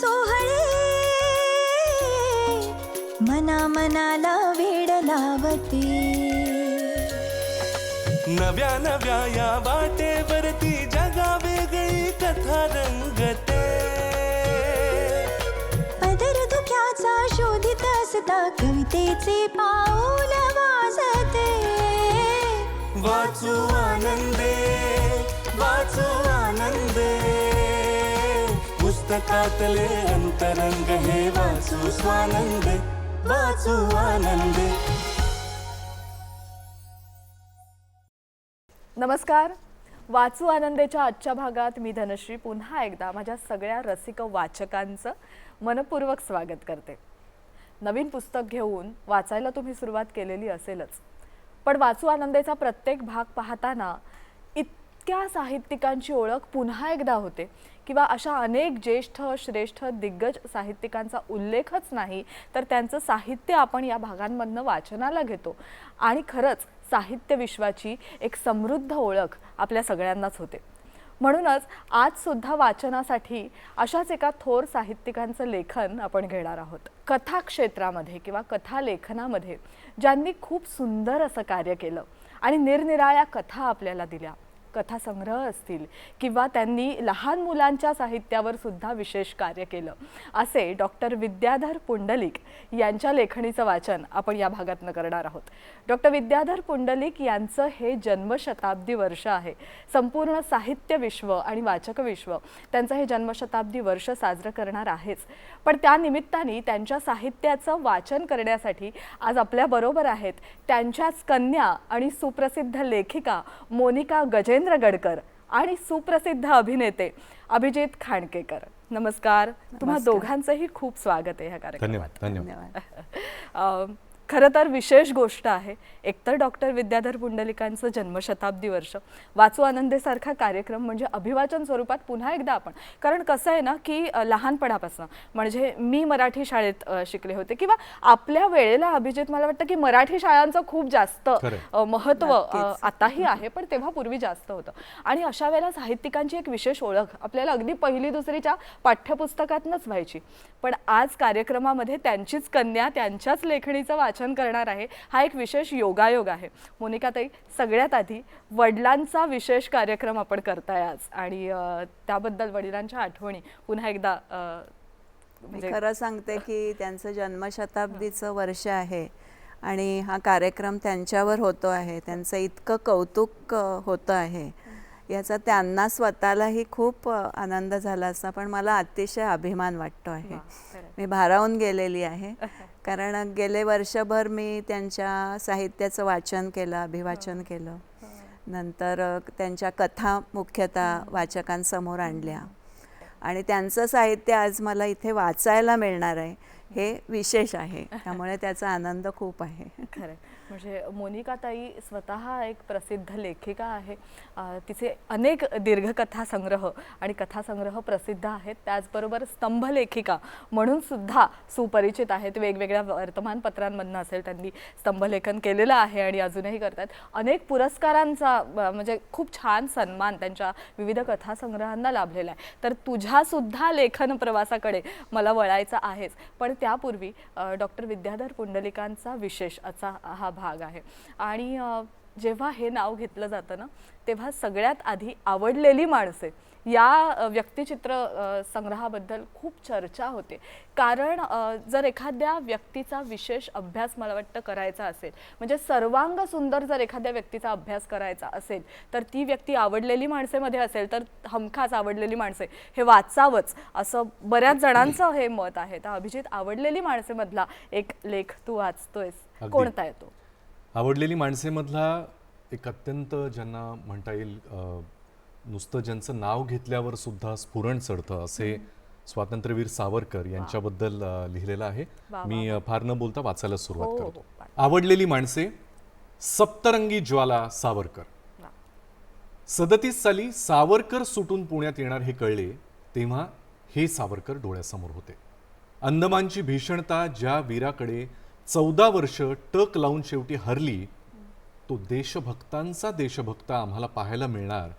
सोहळे मना मनाला वेड लावते. नव्या नव्या या वाटेवरती जगा वेगळी कथा रंगते. पदर धुक्याचा शोधित असता कवितेचे पाऊल वाजते. वाचू आनंदे. पुस्तकातले अंतरंग हे वाचू स्वानंद वाचू आनंद. नमस्कार. वाचू आनंदेच्या आजच्या भागात मी धनश्री पुन्हा एकदा माझ्या सगळ्या रसिक वाचकांचं मनपूर्वक स्वागत करते. नवीन पुस्तक घेऊन वाचायला तुम्ही सुरुवात केलेली असेलच. पण वाचू आनंदेचा प्रत्येक भाग पाहताना इतक्या साहित्यिकांची ओळख पुन्हा एकदा होते किंवा अशा अनेक ज्येष्ठ श्रेष्ठ दिग्गज साहित्यिकांचा उल्लेखच नाही तर त्यांचं साहित्य आपण या भागांमधनं वाचनाला घेतो. आणि खरंच साहित्य विश्वाची एक समृद्ध ओळख आपल्या सगळ्यांनाच होते. म्हणूनच आजसुद्धा वाचनासाठी अशाच एका थोर साहित्यिकांचं लेखन आपण घेणार आहोत. कथा क्षेत्रामध्ये किंवा कथा लेखनामध्ये ज्यांनी खूप सुंदर असं कार्य केलं आणि निरनिराळ्या कथा आपल्याला दिल्या. कथासंग्रह असतील किंवा त्यांनी लहान मुलांच्या साहित्यावर सुद्धा विशेष कार्य केलं. असे डॉक्टर विद्याधर पुंडलिक यांच्या लेखणीचं वाचन आपण या भागातनं करणार आहोत. डॉक्टर विद्याधर पुंडलिक यांचं हे जन्मशताब्दी वर्ष आहे. संपूर्ण साहित्य विश्व आणि वाचक विश्व त्यांचं हे जन्मशताब्दी वर्ष साजरं करणार आहेच. पण त्या निमित्ताने त्यांच्या साहित्याचं वाचन करण्यासाठी आज आपल्याबरोबर आहेत त्यांच्याच कन्या आणि सुप्रसिद्ध लेखिका मोनिका गजेंद्र गडकर आणि सुप्रसिद्ध अभिनेते अभिजित खांडकेकर. नमस्कार. तुम्हा दोघांचंही खूप स्वागत आहे ह्या कार्यक्रमात. धन्यवाद धन्यवाद. अं, खरं तर विशेष गोष्ट आहे एकतर डॉक्टर विद्याधर पुंडलिकांचं जन्मशताब्दी वर्ष वाचू आनंदेसारखा कार्यक्रम म्हणजे अभिवाचन स्वरूपात पुन्हा एकदा आपण. कारण कसं आहे ना की लहानपणापासून म्हणजे मी मराठी शाळेत शिकले होते किंवा आपल्या वेळेला अभिजित मला वाटतं की मराठी शाळांचं खूप जास्त महत्त्व आताही आहे पण तेव्हा पूर्वी जास्त होतं. आणि अशा वेळेला साहित्यिकांची एक विशेष ओळख आपल्याला अगदी पहिली दुसरीच्या पाठ्यपुस्तकातनंच व्हायची. पण आज कार्यक्रमामध्ये त्यांचीच कन्या त्यांच्याच लेखणीचं वाचन करणार आहे हा एक विशेष योगायोग आहे. मोनिकाताई सगळ्यात आधी वडिलांचा विशेष कार्यक्रम आपण करताय आज आणि त्याबद्दल वडिलांच्या आठवणी पुन्हा एकदा मी म्हणजे खरं सांगते की त्यांचं जन्मशताब्दीचं वर्ष आहे आणि हा कार्यक्रम त्यांच्यावर होतो आहे. त्यांचं इतकं कौतुक होतं आहे. याचा त्यांना स्वतःलाही खूप आनंद झाला असता पण मला अतिशय अभिमान वाटतो आहे. मी भारावून गेलेली आहे. कारण गेले वर्षभर मी त्यांच्या साहित्याचं वाचन केलं अभिवाचन केलं. नंतर त्यांच्या कथा मुख्यतः वाचकांसमोर आणल्या. आणि त्यांचं साहित्य आज मला इथे वाचायला मिळणार आहे हे विशेष आहे. त्यामुळे त्याचा आनंद खूप आहे. खरं म्हणजे मोनिकाताई स्वतः एक प्रसिद्ध लेखिका आहे. तिचे अनेक दीर्घकथा संग्रह आणि कथासंग्रह प्रसिद्ध आहेत. त्याचबरोबर स्तंभलेखिका म्हणून सुद्धा सुपरिचित आहेत. वेगवेगळ्या वर्तमानपत्रांमधनं असेल त्यांनी स्तंभलेखन केलेलं आहे आणि अजूनही करतात. अनेक पुरस्कारांचा म्हणजे खूप छान सन्मान त्यांच्या विविध कथासंग्रहांना लाभलेला आहे. तर तुझ्यासुद्धा लेखन प्रवासाकडे मला वळायचं आहेच. पण त्यापूर्वी डॉक्टर विद्याधर पुंडलिकांचा विशेष असा हा भाग आहे. आणि जेव्हा हे नाव घेतलं जातं ना तेव्हा सगळ्यात आधी आवडलेली माणसे या व्यक्तिचित्र संग्रहाबद्दल खूप चर्चा होते. कारण जर एखाद्या व्यक्तीचा विशेष अभ्यास मला वाटतं करायचा असेल म्हणजे सर्वांग सुंदर जर एखाद्या व्यक्तीचा अभ्यास करायचा असेल तर ती व्यक्ती आवडलेली माणसेमध्ये असेल तर हमखास आवडलेली माणसे हे वाचावंच असं बऱ्याच जणांचं हे मत आहे. तर अभिजित आवडलेली माणसेमधला एक लेख तू वाचतोयस. कोणता आहे तो? आवडलेली माणसेमधला एक अत्यंत ज्यांना म्हणता येईल नुसतं ज्यांचं नाव घेतल्यावर सुद्धा स्फुरण चढतं असे स्वातंत्र्यवीर सावरकर यांच्याबद्दल लिहिलेलं आहे. मी फार न बोलता वाचायला सुरुवात हो, करतो. हो. आवडलेली माणसे सप्तरंगी ज्वाला सावरकर. सदतीस साली सावरकर सुटून पुण्यात येणार हे कळले तेव्हा हे सावरकर डोळ्यासमोर होते. अंदमानची भीषणता ज्या वीराकडे चौदा वर्ष टक लावून शेवटी हरली तो देशभक्तांचा देशभक्त आम्हाला पाहायला मिळणार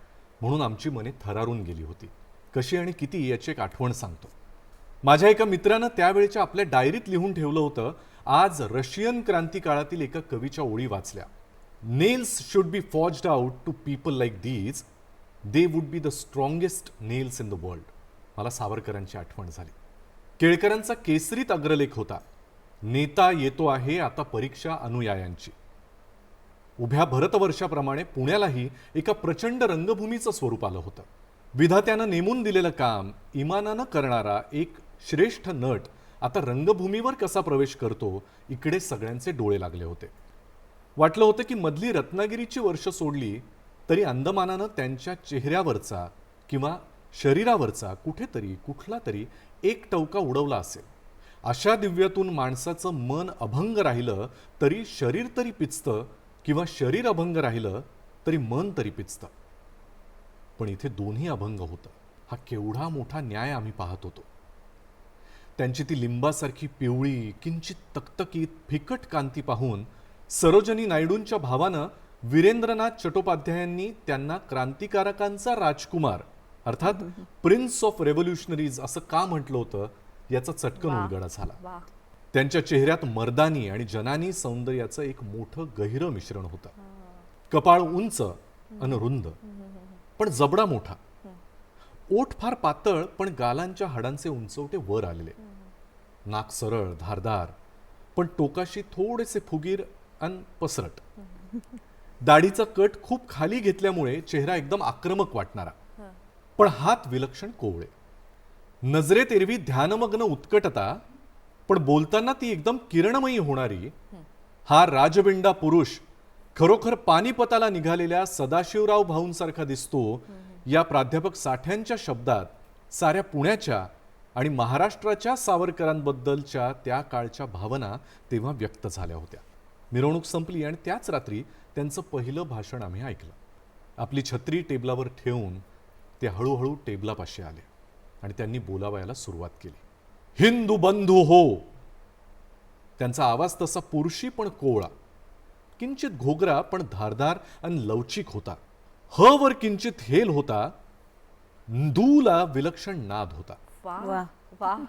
म्हणून आमची मने थरारून गेली होती. कशी आणि किती याची एक आठवण सांगतो. माझ्या एका मित्रानं त्यावेळेच्या आपल्या डायरीत लिहून ठेवलं होतं आज रशियन क्रांती काळातील एका कवीच्या ओळी वाचल्या. Nails should be forged out to people like these they would be the strongest nails in the world. मला सावरकरांची आठवण झाली. केळकरांचा केसरीत अग्रलेख होता. नेता येतो आहे आता परीक्षा अनुयायांची. उभ्या भरतवर्षाप्रमाणे पुण्यालाही एका प्रचंड रंगभूमीचं स्वरूप आलं होतं. विधात्यानं नेमून दिलेलं काम इमानानं करणारा एक श्रेष्ठ नट आता रंगभूमीवर कसा प्रवेश करतो इकडे सगळ्यांचे डोळे लागले होते. वाटलं होतं की मधली रत्नागिरीची वर्ष सोडली तरी अंदमानानं त्यांच्या चेहऱ्यावरचा किंवा शरीरावरचा कुठेतरी कुठला तरी एक टवका उडवला असेल. अशा दिव्यातून माणसाचं मन अभंग राहिलं तरी शरीर तरी पिचतं किंवा शरीर अभंग राहिलं तरी मन तरी पिचतं. पण इथे दोन्ही अभंग होतं. हा केवढा मोठा न्याय आम्ही पाहत होतो. त्यांची ती लिंबासारखी पिवळी किंचित तकतकीत फिकट कांती पाहून सरोजनी नायडूंच्या भावानं वीरेंद्रनाथ चट्टोपाध्यायांनी त्यांना क्रांतिकारकांचा राजकुमार अर्थात प्रिन्स ऑफ रेव्होल्युशनरीज असं का म्हटलं होतं? याचा चटकन. उलगडा झाला. त्यांच्या चेहऱ्यात मर्दानी आणि जनानी सौंदर्याचं एक मोठं गहिरं मिश्रण होतं. कपाळ उंच अन रुंद पण जबडा मोठा. ओठ फार पातळ पण गालांच्या हाडांचे उंचवटे वर आलेले. नाक सरळ धारदार पण टोकाशी थोडेसे फुगीर अन पसरट. दाढीचा कट खूप खाली घेतल्यामुळे चेहरा एकदम आक्रमक वाटणारा. पण हात विलक्षण कोवळे. नजरेत एरवी ध्यानमग्न उत्कटता पण बोलताना ती एकदम किरणमयी होणारी. हा राजबिंडा पुरुष खरोखर पानिपताला निघालेल्या सदाशिवराव भाऊंसारखा दिसतो. या प्राध्यापक साठ्यांच्या शब्दात साऱ्या पुण्याच्या आणि महाराष्ट्राच्या सावरकरांबद्दलच्या त्या काळच्या भावना तेव्हा व्यक्त झाल्या होत्या. मिरवणूक संपली आणि त्याच रात्री त्यांचं पहिलं भाषण आम्ही ऐकलं. आपली छत्री टेबलावर ठेवून ते हळूहळू टेबलापाशी आले. आणि त्यांनी बोलावयाला सुरुवात केली. हिंदू बंधू हो. त्यांचा आवाज तसा पुरुषी पण कोवळा. किंचित घोगरा पण धारदार आणि लवचिक होता. ह वर किंचित हेल होता. दूला विलक्षण नाद होता.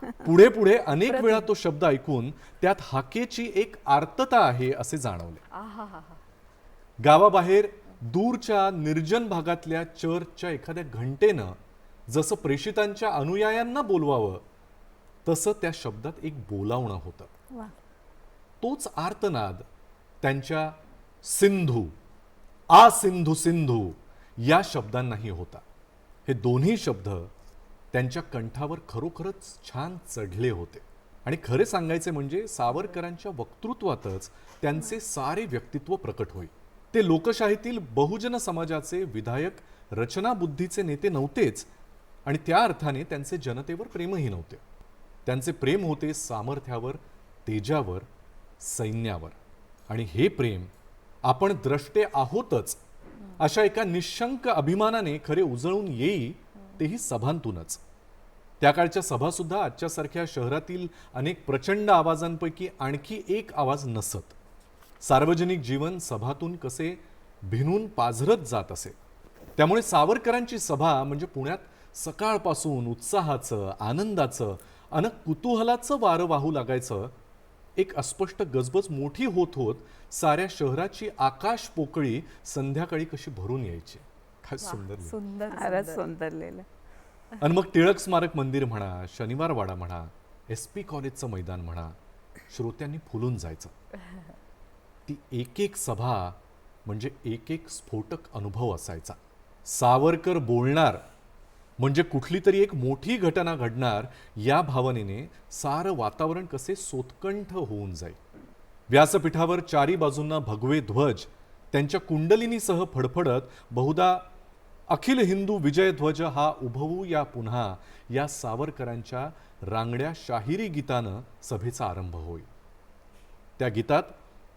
पुढे पुढे अनेक वेळा तो शब्द ऐकून त्यात हाकेची एक आर्तता आहे असे जाणवले. गावाबाहेर दूरच्या निर्जन भागातल्या चर्चच्या एखाद्या घंटेनं जसं प्रेषितांच्या अनुयायांना बोलवावं तसं त्या शब्दात एक बोलावणं होतं. तोच आर्तनाद त्यांच्या सिंधू आ सिंधू सिंधू या शब्दांनाही होता. हे दोन्ही शब्द त्यांच्या कंठावर खरोखरच छान चढले होते. आणि खरे सांगायचे म्हणजे सावरकरांच्या वक्तृत्वातच त्यांचे सारे व्यक्तित्व प्रकट होई. ते लोकशाहीतील बहुजन समाजाचे विधायक रचनाबुद्धीचे नेते नव्हतेच आणि त्या अर्थाने त्यांचे जनतेवर प्रेमही नव्हते. त्यांचे प्रेम होते सामर्थ्यावर तेजावर सैन्यावर. आणि हे प्रेम आपण द्रष्टे आहोतच अशा एका निशंक अभिमानाने खरे उजळून येई तेही सभांतूनच. त्या काळच्या सभा सुद्धा शहरातील अनेक प्रचंड आवाजांपैकी आणखी एक आवाज नसत. सार्वजनिक जीवन सभातून कसे भिनून पाझरत जात असे. त्यामुळे सावरकरांची सभा म्हणजे पुण्यात सकाळपासून उत्साहाचं आनंदाचं अन कुतूहलाचं वारं वाहू लागायचं एक अस्पष्ट गजबज मोठी होत होत साऱ्या शहराची आकाश पोकळी संध्याकाळी कशी भरून यायची काय सुंदर. सुंदर सुंदर. सुंदर लिहिलं आणि मग टिळक स्मारक मंदिर म्हणा शनिवारवाडा म्हणा एस पी कॉलेजचं मैदान म्हणा श्रोत्यांनी फुलून जायचं ती एक एक सभा म्हणजे एक एक स्फोटक अनुभव असायचा सावरकर बोलणार म्हणजे कुठली तरी एक मोठी घटना घडणार या भावनेने सारं वातावरण कसे सोत्कंठ होऊन जाईल. व्यासपीठावर चारी बाजूंना भगवे ध्वज त्यांच्या कुंडलिनीसह फडफडत बहुधा अखिल हिंदू विजय ध्वज हा उभवू या पुन्हा या सावरकरांच्या रांगड्या शाहिरी गीतानं सभेचा आरंभ होईल. त्या गीतात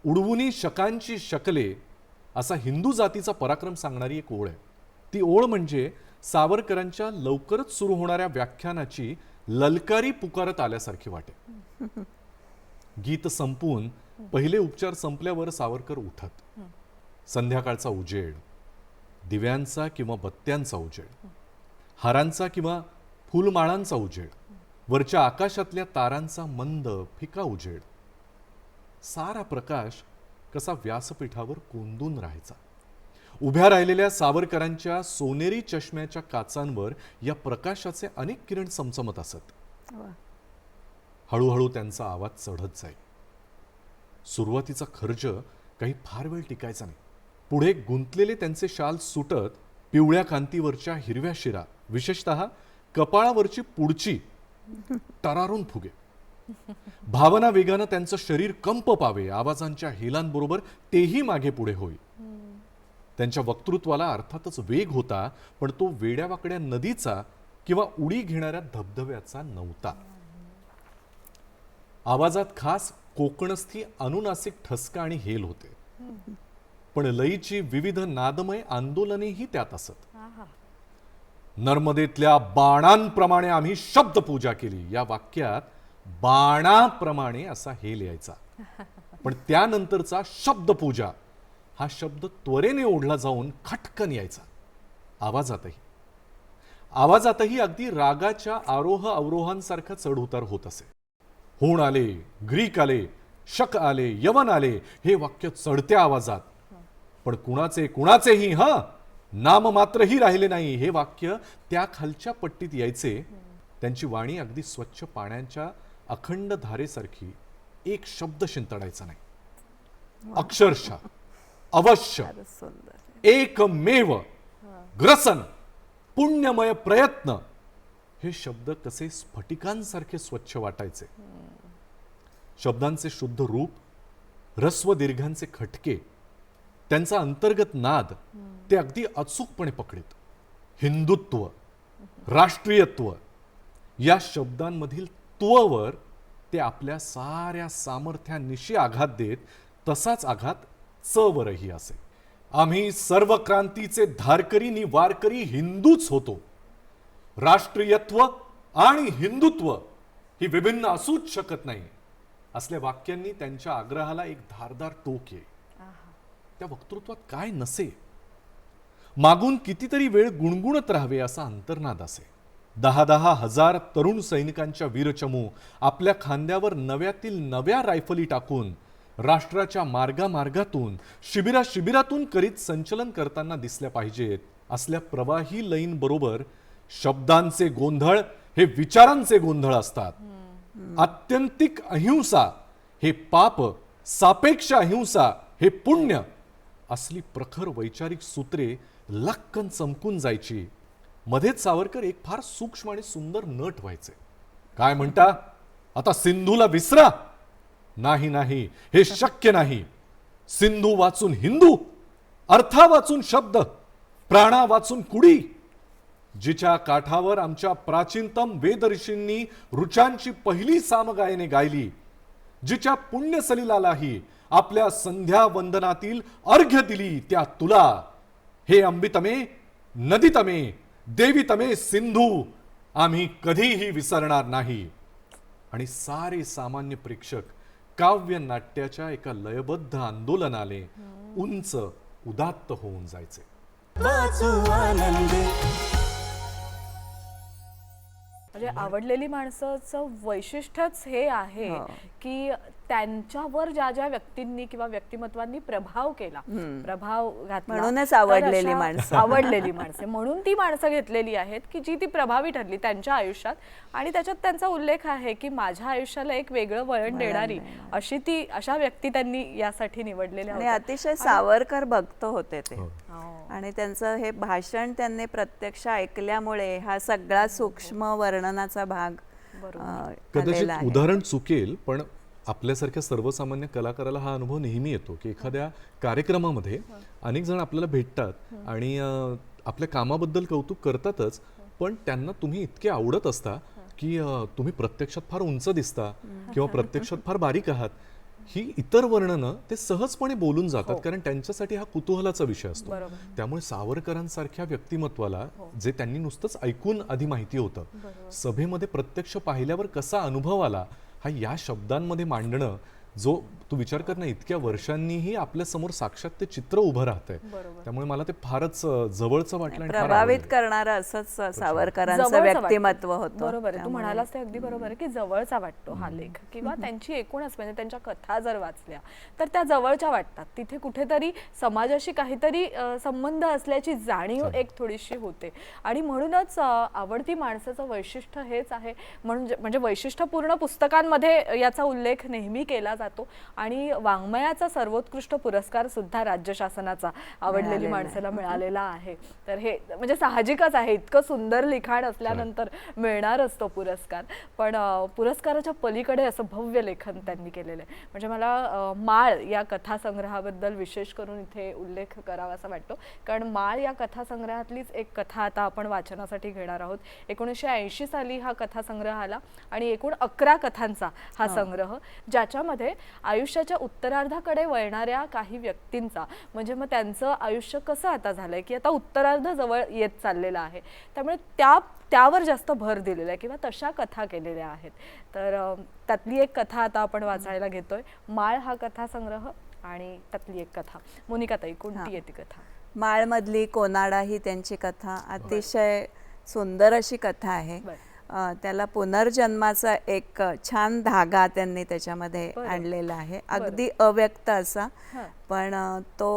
उडवुनी शकांची शकले असा हिंदू जातीचा पराक्रम सांगणारी एक ओळ आहे. ती ओळ म्हणजे सावरकरांच्या लवकरच सुरू होणाऱ्या व्याख्यानाची ललकारी पुकारत आल्यासारखी वाटे. गीत संपवून पहिले उपचार संपल्यावर सावरकर उठत. संध्याकाळचा उजेड दिव्यांचा किंवा बत्त्यांचा उजेड हारांचा किंवा फुलमाळांचा उजेड वरच्या आकाशातल्या तारांचा मंद फिका उजेड. सारा प्रकाश कसा व्यासपीठावर कोंदून राहायचा. उभ्या राहिलेल्या सावरकरांच्या सोनेरी चष्म्याच्या काचांवर या प्रकाशाचे अनेक किरण चमचमत असत. हळूहळू त्यांचा आवाज चढत जाई सुरुवातीचा खर्च काही फार वेळ टिकायचा नाही. पुढे गुंतलेले त्यांचे शाल सुटत पिवळ्या कांतीवरच्या हिरव्या शिरा विशेषतः कपाळावरची पुढची टरारून फुगे. भावना वेगानं त्यांचं शरीर कंप पावे आवाजांच्या हेलांबरोबर तेही मागे पुढे होईल. त्यांच्या वक्तृत्वाला अर्थातच वेग होता पण तो वेड्यावाकड्या नदीचा किंवा उडी घेणाऱ्या धबधब्याचा नव्हता. आवाजात खास कोकणस्थी अनुनासिक ठसका आणि हेल होते. पण लयीची विविध नादमय आंदोलनेही त्यात असत. नर्मदेतल्या बाणांप्रमाणे आम्ही शब्दपूजा केली. या वाक्यात बाणाप्रमाणे असा हेल यायचा. पण त्यानंतरचा शब्दपूजा हा शब्द त्वरेने ओढला जाऊन खटकन यायचा. आवाजातही. आवाजातही अगदी रागाच्या आरोह अवरोहांसारखा चढउतार होत असे. होण आले ग्रीक आले शक आले यवन आले हे वाक्य चढत्या आवाजात. पण कुणाचे कुणाचेही ह? नाम मात्रही राहिले नाही हे वाक्य त्या खालच्या पट्टीत यायचे. त्यांची वाणी अगदी स्वच्छ पाण्याच्या अखंड धारेसारखी एक शब्द शिंतडायचा नाही. अक्षरशः. अवश्य. एकमेव ग्रसन पुण्यमय प्रयत्न हे शब्द कसे स्फटिकांसारखे स्वच्छ वाटायचे. शब्दांचे शुद्ध रूप रस्व दीर्घांचे खटके त्यांचा अंतर्गत नाद ते अगदी अचूकपणे पकडीत. हिंदुत्व राष्ट्रीयत्व या शब्दांमधील त्ववर ते आपल्या साऱ्या सामर्थ्यानिशी आघात देत तसाच आघात चवरही असे. आम्ही सर्व क्रांतीचे धारकरी नि वारकरी हिंदूच होतो. राष्ट्रीयत्व आणि हिंदुत्व ही विभिन्न असूच शकत नाही. असल्या वाक्यांनी त्यांच्या आग्रहाला एक धारदार टोक येईल त्या वक्तृत्वात काय नसे? मागून कितीतरी वेळ गुणगुणत राहावे असा अंतर्नाद असे. दहा दहा हजार तरुण सैनिकांच्या वीरचमू आपल्या खांद्यावर नव्यातील नव्या रायफली टाकून राष्ट्राच्या मार्गामार्गातून शिबिरा शिबिरातून करीत संचलन करताना दिसल्या पाहिजेत. असल्या प्रवाही लईन शब्दांचे गोंधळ हे विचारांचे गोंधळ असतात. आत्यंतिक अहिंसा हे पाप सापेक्ष अहिंसा हे पुण्य असली प्रखर वैचारिक सूत्रे लक्कन चमकून जायची. मध्येच सावरकर एक फार सूक्ष्म आणि सुंदर नट व्हायचे. काय म्हणता? आता सिंधूला विसरा. नाही नाही. हे शक्य नाही. सिंधू वाचून हिंदू अर्था वाचून शब्द प्राणा वाचून कुडी जिच्या काठावर आमच्या प्राचीनतम वेदऋषींनी ऋचांची पहिली सामगायने गायली जिच्या पुण्यसलिलालाही आपल्या संध्या वंदनातील अर्घ्य दिली त्या तुला. हे अंबितमे नदीतमे देवीतमे सिंधू आम्ही कधीही विसरणार नाही. आणि सारे सामान्य प्रेक्षक काव्य नाट्याच्या एका लयबद्ध आंदोलनाने उंच उदात्त होऊन जायचे म्हणजे आवडलेली माणसाचं वैशिष्ट्यच हे आहे हो. की त्यांच्यावर ज्या ज्या व्यक्तींनी किंवा व्यक्तिमत्वांनी प्रभाव केला प्रभाव घातला म्हणूनच आवडलेली माणसं. आवडलेली माणसे म्हणून ती माणसं घेतलेली आहेत की जी ती प्रभावी ठरली त्यांच्या आयुष्यात आणि त्याच्यात त्यांचा उल्लेख आहे की माझ्या आयुष्याला एक वेगळं वळण देणारी अशी ती अशा व्यक्ती त्यांनी यासाठी निवडलेल्या. अतिशय सावरकर भक्त होते ते हो. आणि त्यांचं हे भाषण त्यांनी प्रत्यक्ष ऐकल्यामुळे हा सगळा सूक्ष्म वर्णनाचा भाग कदाचित. उदाहरण चुकेल पण आपल्यासारख्या सर्वसामान्य कलाकाराला हा अनुभव नेहमी येतो की एखाद्या कार्यक्रमामध्ये अनेक जण आपल्याला भेटतात आणि अं, आपल्या कामाबद्दल कौतुक करतातच पण त्यांना तुम्ही इतके आवडत असता की तुम्ही प्रत्यक्षात फार उंच दिसता किंवा प्रत्यक्षात फार बारीक आहात. ही इतर वर्णनं ते सहजपणे बोलून जातात कारण त्यांच्यासाठी हा कुतूहलाचा विषय असतो. त्यामुळे सावरकरांसारख्या व्यक्तिमत्वाला जे त्यांनी नुसतंच ऐकून आधी माहिती होतं सभेमध्ये प्रत्यक्ष पाहिल्यावर कसा अनुभव आला हा या शब्दांमध्ये मांडणं जो तू विचार कर ना इतक्या वर्षांनीही आपल्यासमोर साक्षात ते चित्र उभं राहतंय. त्यामुळे मला ते फारच जवळचं वाटलं प्रभावित. करणारं असंच सावरकरांचं व्यक्तिमत्व. होतं. बरोबर तू म्हणालास ते अगदी बरोबर आहे की जवळचा वाटतो हा लेख. किंवा त्यांची एकूणच म्हणजे त्यांच्या कथा जर वाचल्या तर त्या जवळच्या वाटतात. तिथे कुठेतरी समाजाशी काहीतरी संबंध असल्याची जाणीव एक थोडीशी होते. आणि म्हणूनच आवडती माणसाचं वैशिष्ट्य हेच आहे. म्हणजे म्हणजे वैशिष्ट्यपूर्ण पुस्तकांमध्ये याचा उल्लेख नेहमी केला जातो. आणि वाङ्मयाचा सर्वोत्कृष्ट पुरस्कार सुद्धा राज्य शासनाचा आवडलेली माणसाला मिळालेला आहे. तर हे म्हणजे साहजिकच आहे. इतकं सुंदर लिखाण असल्यानंतर मिळणारच तो पुरस्कार. पण पुरस्काराच्या पलीकडे असं भव्य लेखन त्यांनी केलेलं आहे. म्हणजे मला माळ या कथासंग्रहाबद्दल विशेष करून इथे उल्लेख करावा असा वाटतो. कारण माळ या कथासंग्रहातलीच एक कथा आता आपण वाचनासाठी घेणार आहोत. एकोणीसशे ऐंशी साली हा कथासंग्रह आला आणि एकूण अकरा कथांचा हा संग्रह ज्याच्यामध्ये आयुष्याच्या उत्तरार्धाकडे वळणाऱ्या काही व्यक्तींचा म्हणजे मग त्यांचं आयुष्य कसं आता झालंय? की आता उत्तरार्ध जवळ येत चाललेलं आहे. त्यामुळे त्या त्यावर जास्त भर दिलेला आहे किंवा तशा कथा केलेल्या आहेत. तर त्यातली एक कथा आता आपण वाचायला घेतोय. माळ हा कथासंग्रह आणि त्यातली एक कथा. मोनिका ताई कोणती आहे ती कथा? माळमधली कोनाडा ही त्यांची कथा अतिशय सुंदर अशी कथा आहे. त्याला पुनर्जन्माचा एक छान धागा त्यांनी त्याच्यामध्ये. आणलेला आहे अगदी अव्यक्त असा. पण तो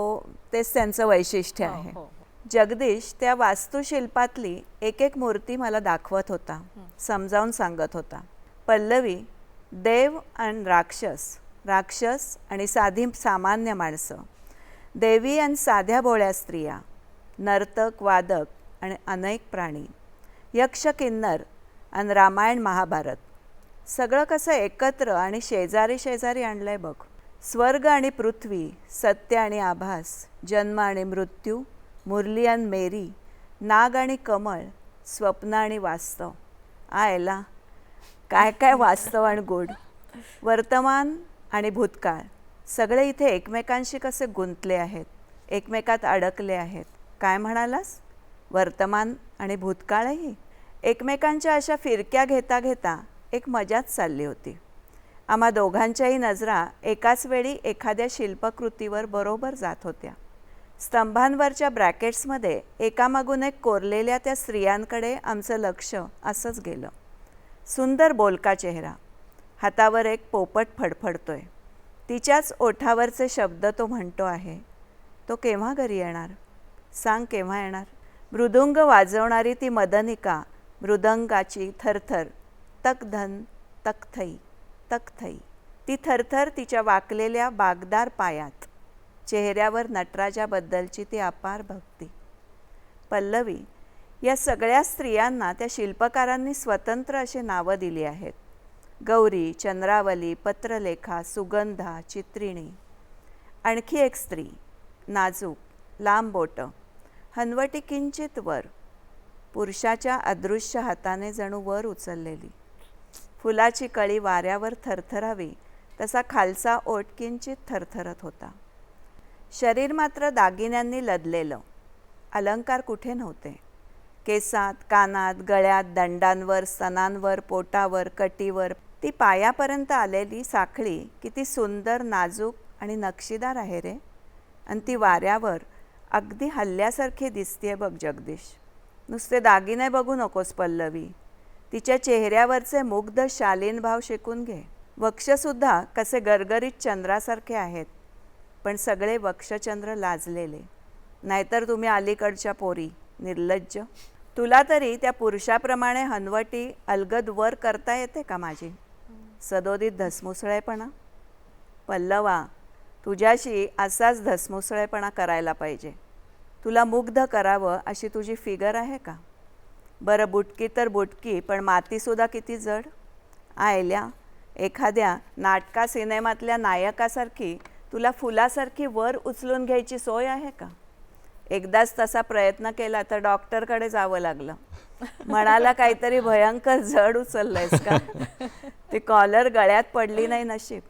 तेच त्यांचं वैशिष्ट्य हो, आहे हो, हो. जगदीश त्या वास्तुशिल्पातली एक एक मूर्ती मला दाखवत होता समजावून सांगत होता पल्लवी देव आणि राक्षस राक्षस आणि साधी सामान्य माणसं देवी आणि साध्या भोळ्या स्त्रिया नर्तक वादक आणि अनेक प्राणी यक्ष किन्नर आणि रामायण महाभारत. सगळं कसं एकत्र आणि शेजारी शेजारी आणलं आहे बघ. स्वर्ग आणि पृथ्वी सत्य आणि आभास जन्म आणि मृत्यू मुरली आणि मेरी नाग आणि कमळ स्वप्न आणि वास्तव. आयला काय काय वास्तव आणि गोड वर्तमान आणि भूतकाळ. सगळे इथे एकमेकांशी कसे गुंतले आहेत एकमेकात अडकले आहेत. काय म्हणालास? वर्तमान आणि भूतकाळही? एकमेकांच्या अशा फिरक्या घेता घेता एक मजाच चालली होती. आम्हा दोघांच्याही नजरा एकाच वेळी एखाद्या शिल्पकृतीवर बरोबर जात होत्या. स्तंभांवरच्या ब्रॅकेट्समध्ये एकामागून एक कोरलेल्या त्या स्त्रियांकडे आमचं लक्ष असंच गेलं. सुंदर बोलका चेहरा. हातावर एक पोपट फडफडतोय. तिच्याच ओठावरचे शब्द तो म्हणतो आहे. तो केव्हा घरी येणार? सांग केव्हा येणार? मृदुंग वाजवणारी ती मदनिका मृदंगाची थरथर तकधन तकथई तकथई. ती थरथर तिच्या वाकलेल्या बागदार पायात. चेहऱ्यावर नटराजाबद्दलची ती अपार भक्ती. पल्लवी या सगळ्या स्त्रियांना त्या शिल्पकारांनी स्वतंत्र अशी नावं दिली आहेत. गौरी चंद्रावली पत्रलेखा सुगंधा चित्रिणी. आणखी एक स्त्री नाजूक लांबोट. हनवटी किंचित वर पुरुषाच्या अदृश्य हाताने जणू वर उचललेली. फुलाची कळी वाऱ्यावर थरथरावी तसा खालचा ओट किंचित थरथरत होता. शरीर मात्र दागिन्यांनी लदलेलं. अलंकार कुठे नव्हते. केसात कानात गळ्यात दंडांवर स्तनांवर पोटावर कटीवर ती पायापर्यंत आलेली साखळी किती सुंदर नाजूक आणि नक्षीदार आहे रे. आणि ती वाऱ्यावर अगदी हल्ल्यासारखी दिसतीये बघ जगदीश. नुसते दागिने बघू नकोस पल्लवी. तिच्या चेहऱ्यावरचे मुग्ध शालीन भाव शिकून घे. वक्षसुद्धा कसे गरगरीत चंद्रासारखे आहेत. पण सगळे वक्षचंद्र लाजलेले. नाहीतर तुम्ही अलीकडच्या पोरी निर्लज्ज. तुला तरी त्या पुरुषाप्रमाणे हनवटी अलगद वर करता येते का माझी? सदोदित धसमुसळेपणा. पल्लवा तुझ्याशी असाच धसमुसळेपणा करायला पाहिजे. तुला मुग्ध करावं अशी तुझी फिगर आहे का? बरं बुटकी तर बुटकी पण मातीसुद्धा किती जड? आयल्या एखाद्या नाटका सिनेमातल्या नायकासारखी तुला फुलासारखी वर उचलून घ्यायची सोय आहे का? एकदाच तसा प्रयत्न केला तर डॉक्टरकडे जावं लागलं. म्हणाला काहीतरी भयंकर जड उचललंयस का? ती कॉलर गळ्यात पडली नाही नशीब.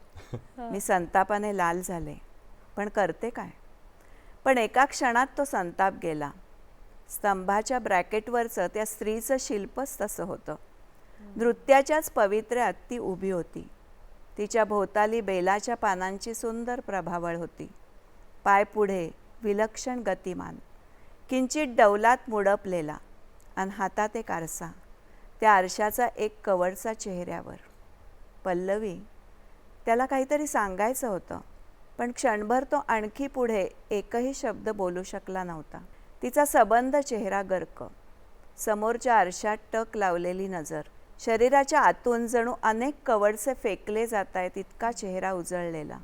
मी संतापाने लाल झाले. पण करते काय? पण एका क्षणात तो संताप गेला. स्तंभाच्या ब्रॅकेटवरचं त्या स्त्रीचं शिल्पच तसं होतं. नृत्याच्याच पवित्र्यात ती उभी होती. तिच्या भोवताली बेलाच्या पानांची सुंदर प्रभावळ होती. पाय पुढे विलक्षण गतिमान. किंचित डौलात मुडपलेला आणि हातात एक आरसा. त्या आरशाचा एक कवडचा चेहऱ्यावर. पल्लवी त्याला काहीतरी सांगायचं होतं. पण क्षणभर तो आणखी पुढे एकही शब्द बोलू शकला नव्हता. तिचा सबंध चेहरा गर्क. समोरच्या आरशात टक लावलेली नजर. शरीराच्या आतून जणू अनेक कवडसे फेकले जात आहेत इतका चेहरा उजळलेला.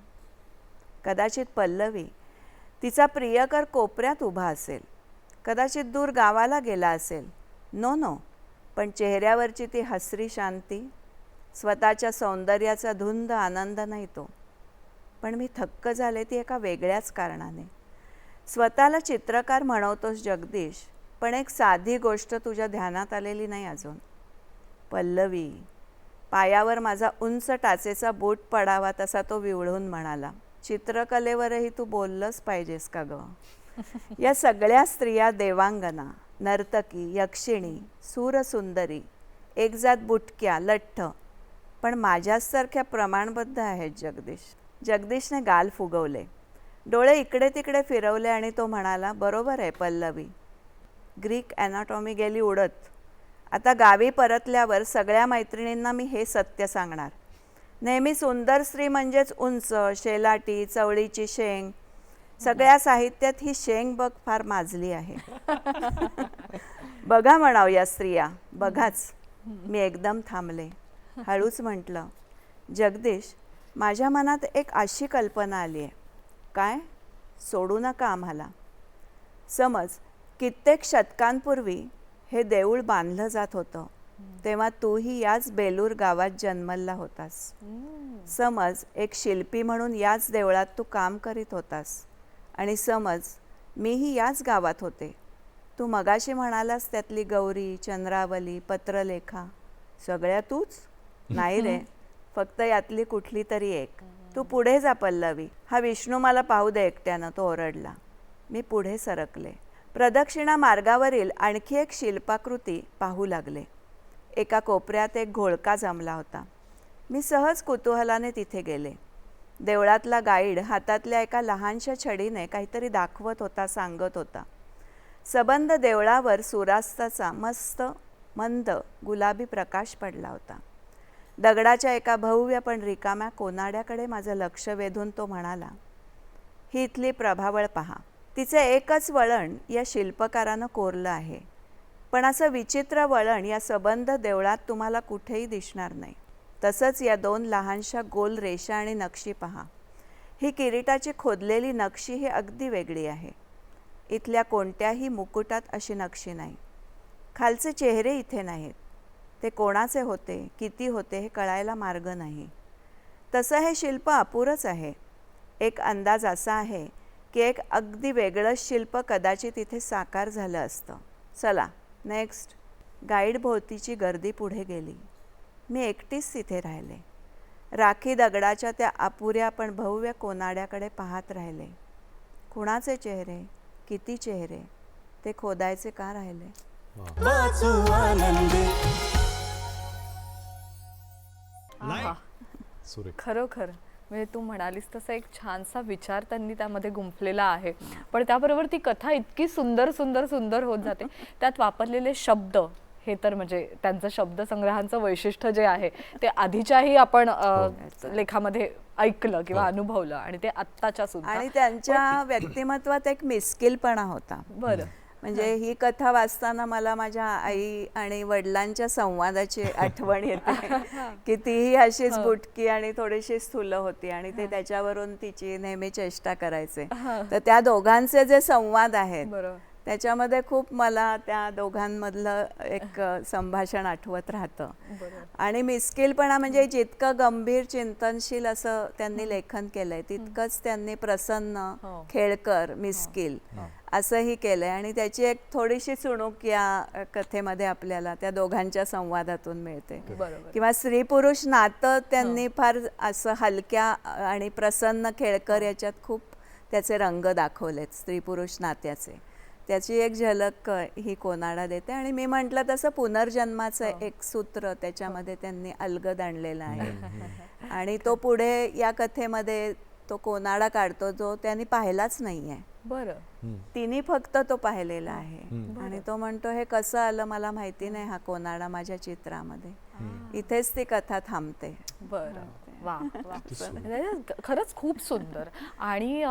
कदाचित पल्लवी तिचा प्रियकर कोपऱ्यात उभा असेल. कदाचित दूर गावाला गेला असेल. नो नो पण चेहऱ्यावरची ती हसरी शांती स्वतःच्या सौंदर्याचा धुंद आनंद नाही तो. पण मी थक्क झाले ती एका वेगळ्याच कारणाने. स्वतःला चित्रकार म्हणवतोस जगदीश पण एक साधी गोष्ट तुझ्या ध्यानात आलेली नाही अजून. पल्लवी पायावर माझा उंच टाचेचा बूट पडावा तसा तो विवळून म्हणाला. चित्रकलेवरही तू बोललंच पाहिजेस का ग? या सगळ्या स्त्रिया देवांगना नर्तकी यक्षिणी सूरसुंदरी एकजात बुटक्या लठ्ठ पण माझ्यासारख्या प्रमाणबद्ध आहेत जगदीश. जगदीशने गाल फुगवले. डोळे इकडे तिकडे फिरवले आणि तो म्हणाला बरोबर आहे पल्लवी. ग्रीक ॲनाटॉमी गेली उडत. आता गावी परतल्यावर सगळ्या मैत्रिणींना मी हे सत्य सांगणार. नेहमी सुंदर स्त्री म्हणजेच उंच शेलाटी चवळीची शेंग. सगळ्या साहित्यात ही शेंग बघ फार माजली आहे. बघा म्हणाव या स्त्रिया बघाच. मी एकदम थांबले. हळूच म्हटलं जगदीश माझ्या मनात एक अशी कल्पना आली आहे. काय? सोडू नका आम्हाला. समज कित्येक शतकांपूर्वी हे देऊळ बांधलं जात होतं. तेव्हा तूही याच बेलूर गावात जन्मला होतास. समज एक शिल्पी म्हणून याच देवळात तू काम करीत होतास. आणि समज मीही याच गावात होते. तू मगाशी म्हणालास त्यातली गौरी चंद्रावली पत्रलेखा सगळ्या तूच? नाही रे. फक्त यातली कुठली तरी एक. तू पुढे जा पल्लवी. हा विष्णू मला पाहू दे एकट्यानं तो ओरडला. मी पुढे सरकले. प्रदक्षिणा मार्गावरील आणखी एक शिल्पाकृती पाहू लागले. एका कोपऱ्यात एक घोळका जमला होता. मी सहज कुतूहलाने तिथे गेले. देवळातला गाईड हातातल्या एका लहानशा छडीने काहीतरी दाखवत होता सांगत होता. सबंध देवळावर सूर्यास्ताचा मस्त मंद गुलाबी प्रकाश पडला होता. दगडाच्या एका भव्य पण रिकाम्या कोनाड्याकडे माझं लक्ष वेधून तो म्हणाला ही इथली प्रभावळ पहा. तिचं एकच वळण या शिल्पकारानं कोरलं आहे. पण असं विचित्र वळण या सबंध देवळात तुम्हाला कुठेही दिसणार नाही. तसंच या दोन लहानशा गोल रेषा आणि नक्षी पहा. ही किरीटाची खोदलेली नक्षी ही अगदी वेगळी आहे. इथल्या कोणत्याही मुकुटात अशी नक्षी नाही. खालचे चेहरे इथे नाहीत. ते कोणाचे होते किती होते हे कळायला मार्ग नाही. तसं हे शिल्प अपुरंच आहे. एक अंदाज असा आहे की एक अगदी वेगळंच शिल्प कदाचित इथे साकार झालं असतं. चला नेक्स्ट गाईड भोवतीची गर्दी पुढे गेली. मी एकटीच तिथे राहिले. राखी दगडाच्या त्या अपुऱ्या पण भव्य कोनाड्याकडे पाहत राहिले. कुणाचे चेहरे? किती चेहरे? ते खोदायचे का राहिले? खरोखर. म्हणजे तू म्हणालीस तसा एक छानसा विचार त्यांनी त्यामध्ये गुंफलेला आहे. पण त्याबरोबर ती कथा इतकी सुंदर सुंदर सुंदर होत जाते. त्यात वापरलेले शब्द हे तर म्हणजे त्यांचं शब्दसंग्रहांचं वैशिष्ट्य जे आहे ते आधीच्याही आपण लेखामध्ये ऐकलं किंवा अनुभवलं आणि ते आत्ताच्या सुद्धा. आणि त्यांच्या व्यक्तिमत्वात एक मिस्किलपणा होता. बरं. म्हणजे ही. कथा वाचताना मला माझ्या आई आणि वडिलांच्या संवादाची आठवण येते की तीही अशीच बुटकी आणि थोडीशी स्थूल होती आणि ते त्याच्यावरून तिची नेहमी चेष्टा करायचे. तर त्या दोघांचे जे संवाद आहेत बरोबर. त्याच्यामध्ये खूप मला त्या दोघांमधलं एक संभाषण आठवत राहतं. आणि मिस्किलपणा म्हणजे जितकं गंभीर चिंतनशील असं त्यांनी लेखन केलंय तितकंच त्यांनी प्रसन्न हो. खेळकर मिस्किल असंही केलंय. आणि त्याची एक थोडीशी चुणूक या कथेमध्ये आपल्याला त्या दोघांच्या संवादातून मिळते. किंवा स्त्री पुरुष नातं त्यांनी फार असं हलक्या आणि प्रसन्न खेळकर याच्यात खूप त्याचे रंग दाखवलेत स्त्री पुरुष नात्याचे. त्याची एक झलक ही कोनाडा देते. आणि मी म्हटलं तसं पुनर्जन्माचं एक सूत्र त्याच्यामध्ये त्यांनी अलगद आणलेलं आहे. आणि तो पुढे या कथेमध्ये तो कोनाडा काढतो जो त्यांनी पाहिलाच नाही आहे बरं तिने फक्त तो पाहिलेला आहे. आणि तो म्हणतो हे कसं आलं मला माहिती नाही हा कोनाडा माझ्या चित्रामध्ये. इथेच ती कथा थांबते. बरं. वा वा. म्हणजे खरंच खूप सुंदर. आणि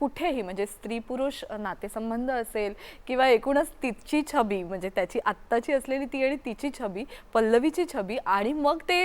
कुठेही म्हणजे स्त्री पुरुष नातेसंबंध असेल किंवा एकूणच तिची छबी म्हणजे त्याची आत्ताची असलेली ती आणि तिची छबी पल्लवीची छबी आणि मग ते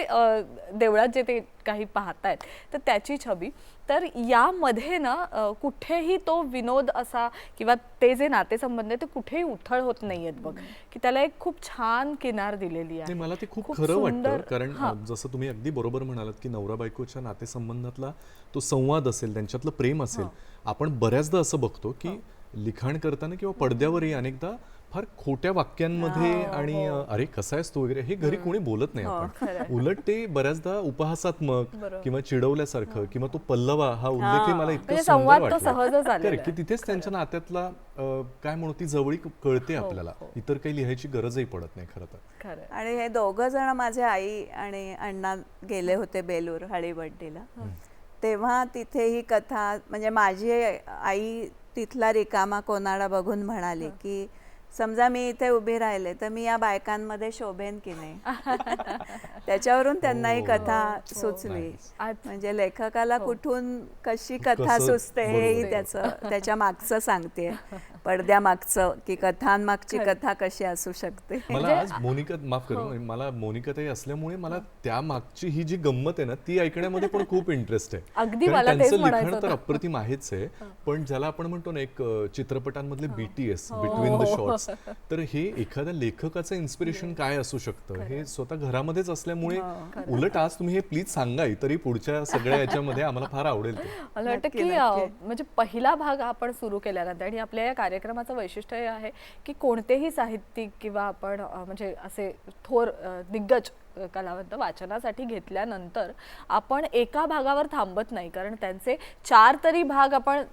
देवळात जे ते काही पाहतायत तर त्याची छबी. तर यामध्ये ना कुठेही तो विनोद असा किंवा ते जे नातेसंबंध आहे ते कुठेही उथळ होत नाहीयेत बघ. की त्याला एक खूप छान किनार दिलेली आहे. मला ते खूप खरं वाटतं सुंदर. कारण हा. जसं तुम्ही अगदी बरोबर म्हणालात की नवरा बायकोच्या नातेसंबंधातला तो संवाद असेल त्यांच्यातलं प्रेम असेल आपण बऱ्याचदा असं बघतो की लिखाण करताना किंवा पडद्यावरही अनेकदा फार खोट्या वाक्यांमध्ये आणि अ, अरे कसा आहेस तू वगैरे हे घरी कोणी बोलत नाही आपण. उलट ते बऱ्याचदा उपहासात्मक किंवा चिडवल्यासारखं किंवा तो पल्लवा हा उल्लेख मला इतका म्हणजे सुंदर आलेला Correct, की तिथेच त्यांच्या नात्यातला काय म्हणू ती जवळीक कळते आपल्याला. इतर काही लिहायची गरजही पडत नाही खरं तर. आणि हे दोघं जण माझे आई आणि अण्णा गेले होते बेलूर हळीबड्डीला तेव्हा तिथे ही कथा म्हणजे माझी आई तिथला रिकामा कोनाडा बघून म्हणाली की समजा मी इथे उभी राहिले तर मी या बायकांमध्ये शोभेन की नाही? त्याच्यावरून त्यांना ही कथा सुचली. अच्छा. म्हणजे लेखकाला कुठून कशी कथा सुचते हेही त्याचं त्याच्या मागचं सांगते पडद्यामागचं की कथांमागची कथा कशी असू शकते? मला आज मोनिका माफ करू मला मोनिकाताई असल्यामुळे मला त्या मागची ही जी गंमत आहे ना ती ऐकण्यामध्ये पण खूप इंटरेस्ट आहे. अगदी मला त्यांचं लिखाण तर. अप्रतिम आहेच आहे पण ज्याला आपण म्हणतो ना एक चित्रपटांमधले बीटीएस बिटवीन द शॉर्ट्स तर हे एखाद्या लेखकाचं इन्स्पिरेशन काय असू शकतं? हे स्वतः घरामध्येच असल्यामुळे उलट आज तुम्ही हे प्लीज सांगा तरी पुढच्या सगळ्या याच्यामध्ये आम्हाला फार आवडेल मला वाटतं की म्हणजे पहिला भाग आपण सुरू केल्यानंतर आणि आपल्या या कार्यक्रमाचं वैशिष्ट्य हे आहे की कोणतेही साहित्यिक किंवा आपण म्हणजे असे थोर दिग्गज कलावंत वाचनासाठी घेतल्यानंतर आपण एका भागावर थांबत नाही. कारण त्यांचे चार तरी भाग आपण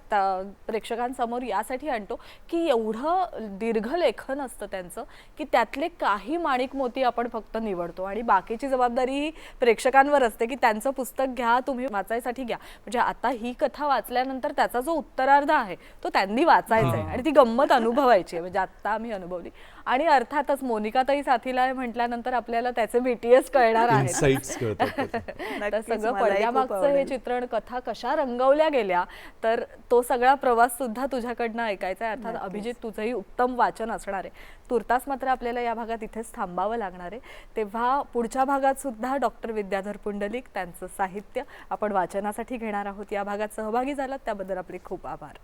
प्रेक्षकांसमोर यासाठी आणतो की एवढं दीर्घ लेखन असतं त्यांचं की त्यातले काही माणिक मोती आपण फक्त निवडतो. आणि बाकीची जबाबदारी ही प्रेक्षकांवर असते की त्यांचं पुस्तक घ्या तुम्ही वाचायसाठी घ्या. म्हणजे आता ही कथा वाचल्यानंतर त्याचा जो उत्तरार्ध आहे तो त्यांनी वाचायचा आहे. आणि ती गंमत अनुभवायची आहे. म्हणजे आता आम्ही अनुभवली. आणि अर्थातच मोनिकाताई साथीला आहे म्हटल्यानंतर आपल्याला त्याचे बीटीएस कळणार त्याचे. तर सगळं पडद्यामागचं हे. चित्रण कथा कशा रंगवल्या गेल्या तर तो सगळा प्रवास सुद्धा तुझ्याकडनं ऐकायचा आहे. अर्थात अभिजित तुझंही उत्तम वाचन असणार आहे. तुर्तास मात्र आपल्याला या भागात इथेच थांबावं लागणार आहे. तेव्हा पुढच्या भागात सुद्धा डॉक्टर विद्याधर पुंडलिक त्यांचं साहित्य आपण वाचनासाठी घेणार आहोत. या भागात सहभागी झालात त्याबद्दल आपले खूप आभार.